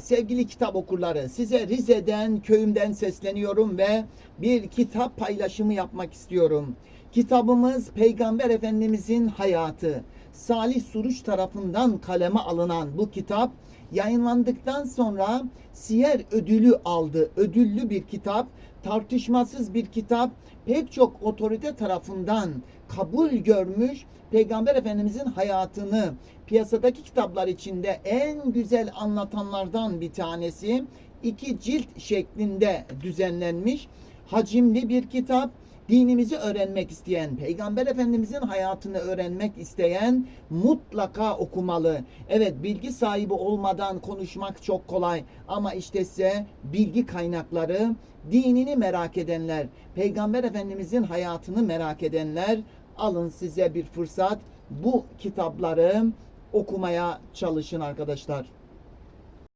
Sevgili kitap okurları, size Rize'den, köyümden sesleniyorum ve bir kitap paylaşımı yapmak istiyorum. Kitabımız Peygamber Efendimizin hayatı. Salih Suruç tarafından kaleme alınan bu kitap yayınlandıktan sonra Siyer ödülü aldı. Ödüllü bir kitap, tartışmasız bir kitap, pek çok otorite tarafından kabul görmüş Peygamber Efendimizin hayatını piyasadaki kitaplar içinde en güzel anlatanlardan bir tanesi. iki cilt şeklinde düzenlenmiş hacimli bir kitap. Dinimizi öğrenmek isteyen, Peygamber Efendimizin hayatını öğrenmek isteyen mutlaka okumalı. Evet bilgi sahibi olmadan konuşmak çok kolay ama işte size bilgi kaynakları, dinini merak edenler, Peygamber Efendimizin hayatını merak edenler alın size bir fırsat bu kitapları okumaya çalışın arkadaşlar.